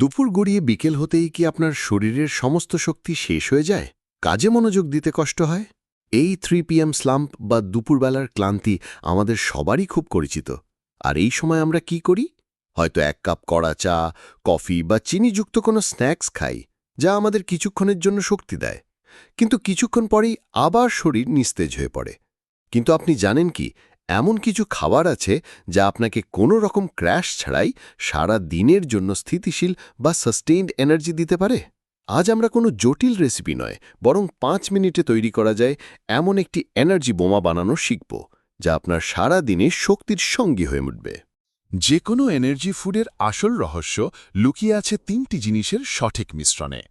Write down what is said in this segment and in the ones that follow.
দুপুর গড়িয়ে বিকেল হতেই কি আপনার শরীরের সমস্ত শক্তি শেষ হয়ে যায়? কাজে মনোযোগ দিতে কষ্ট হয়? এই থ্রি পিএম স্লাম্প বা দুপুরবেলার ক্লান্তি আমাদের সবারই খুব পরিচিত। আর এই সময় আমরা কি করি? হয়তো এক কাপ কড়া চা, কফি বা চিনিযুক্ত কোনো স্ন্যাক্স খাই, যা আমাদের কিছুক্ষণের জন্য শক্তি দেয়। কিন্তু কিছুক্ষণ পরেই আবার শরীর নিস্তেজ হয়ে পড়ে। কিন্তু আপনি জানেন কি? এমন কিছু খাবার আছে যা আপনাকে কোনো রকম ক্র্যাশ ছাড়াই সারা দিনের জন্য স্থিতিশীল বা সাস্টেইনড এনার্জি দিতে পারে? আজ আমরা কোনো জটিল রেসিপি নয়, বরং পাঁচ মিনিটে তৈরি করা যায় এমন একটি এনার্জি বোমা বানানো শিখব, যা আপনার সারা দিনে শক্তির সঙ্গী হয়ে উঠবে। যে কোনো এনার্জি ফুডের আসল রহস্য লুকিয়ে আছে তিনটি জিনিসের সঠিক মিশ্রণে,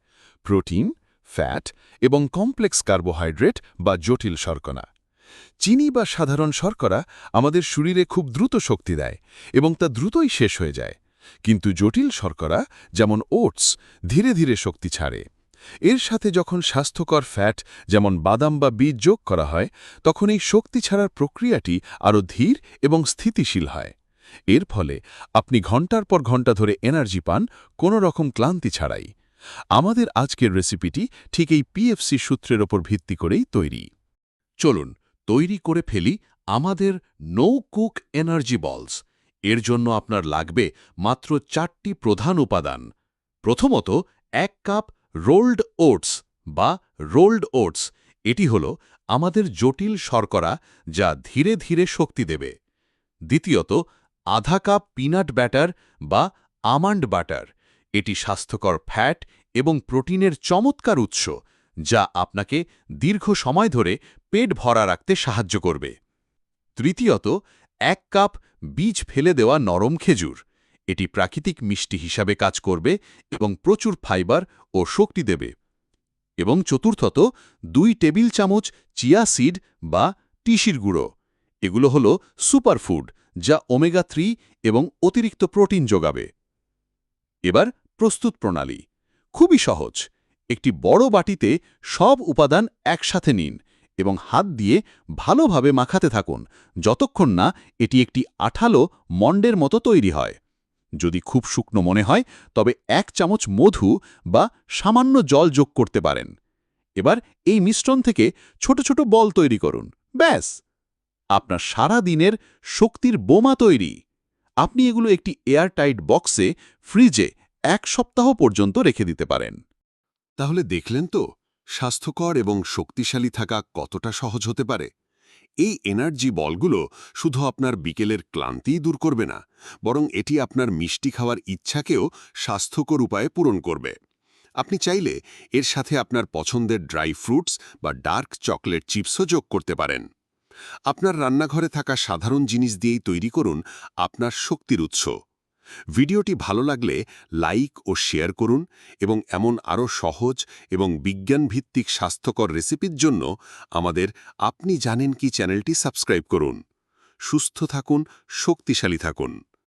প্রোটিন ফ্যাট এবং কমপ্লেক্স কার্বোহাইড্রেট বা জটিল শর্করা। চিনি বা সাধারণ শর্করা আমাদের শরীরে খুব দ্রুত শক্তি দেয় এবং তা দ্রুতই শেষ হয়ে যায়। কিন্তু জটিল শর্করা, যেমন ওটস, ধীরে ধীরে শক্তি ছাড়ে। এর সাথে যখন স্বাস্থ্যকর ফ্যাট, যেমন বাদাম বা বীজ যোগ করা হয়, তখন এই শক্তি ছাড়ার প্রক্রিয়াটি আরও ধীর এবং স্থিতিশীল হয়। এর ফলে আপনি ঘণ্টার পর ঘণ্টা ধরে এনার্জি পান, কোনো রকম ক্লান্তি ছাড়াই। আমাদের আজকের রেসিপিটি ঠিক এই পিএফসি সূত্রের ওপর ভিত্তি করেই তৈরি। চলুন তৈরি করে ফেলি আমাদের নো কুক এনার্জি বলস এর জন্য আপনার লাগবে মাত্র চারটি প্রধান উপাদান। প্রথমত, এক কাপ রোল্ড ওটস বা রোল্ড ওটস এটি হল আমাদের জটিল শর্করা যা ধীরে ধীরে শক্তি দেবে। দ্বিতীয়ত, আধা কাপ পিনাট ব্যাটার বা আমান্ড বাটার এটি স্বাস্থ্যকর ফ্যাট এবং প্রোটিনের চমৎকার উৎস। যা আপনাকে দীর্ঘ সময় ধরে পেট ভরা রাখতে সাহায্য করবে। তৃতীয়ত, এক কাপ বীজ ফেলে দেওয়া নরম খেজুর। এটি প্রাকৃতিক মিষ্টি হিসাবে কাজ করবে এবং প্রচুর ফাইবার ও শক্তি দেবে। এবং চতুর্থত, দুই টেবিল চামচ চিয়া সিড বা টিসির গুঁড়ো। এগুলো হল সুপারফুড, যা ওমেগা থ্রি এবং অতিরিক্ত প্রোটিন যোগাবে। এবার প্রস্তুত প্রণালী। খুবই সহজ। একটি বড় বাটিতে সব উপাদান একসাথে নিন এবং হাত দিয়ে ভালোভাবে মাখাতে থাকুন, যতক্ষণ না এটি একটি আঠালো মন্ডের মতো তৈরি হয়। যদি খুব শুকনো মনে হয়, তবে এক চামচ মধু বা সামান্য জল যোগ করতে পারেন। এবার এই মিশ্রণ থেকে ছোট ছোট বল তৈরি করুন, ব্যাস। আপনার সারা দিনের শক্তির বোমা তৈরি। আপনি এগুলো একটি এয়ারটাইট বক্সে ফ্রিজে এক সপ্তাহ পর্যন্ত রেখে দিতে পারেন। তাহলে দেখলেন তো, স্বাস্থ্যকর এবং শক্তিশালী থাকা কতটা সহজ হতে পারে। এই এনার্জি বলগুলো শুধু আপনার বিকেলের ক্লান্তিই দূর করবে না, বরং এটি আপনার মিষ্টি খাওয়ার ইচ্ছাকেও স্বাস্থ্যকর উপায়ে পূরণ করবে। আপনি চাইলে এর সাথে আপনার পছন্দের ড্রাই ফ্রুটস বা ডার্ক চকলেট চিপসও যোগ করতে পারেন। আপনার রান্নাঘরে থাকা সাধারণ জিনিস দিয়েই তৈরি করুন আপনার শক্তির উৎস। ভিডিওটি ভালো লাগলে লাইক ও শেয়ার করুন এবং এমন আরও সহজ এবং বিজ্ঞানভিত্তিক স্বাস্থ্যকর রেসিপির জন্য আমাদের আপনি জানেন কি চ্যানেলটি সাবস্ক্রাইব করুন। সুস্থ থাকুন, শক্তিশালী থাকুন।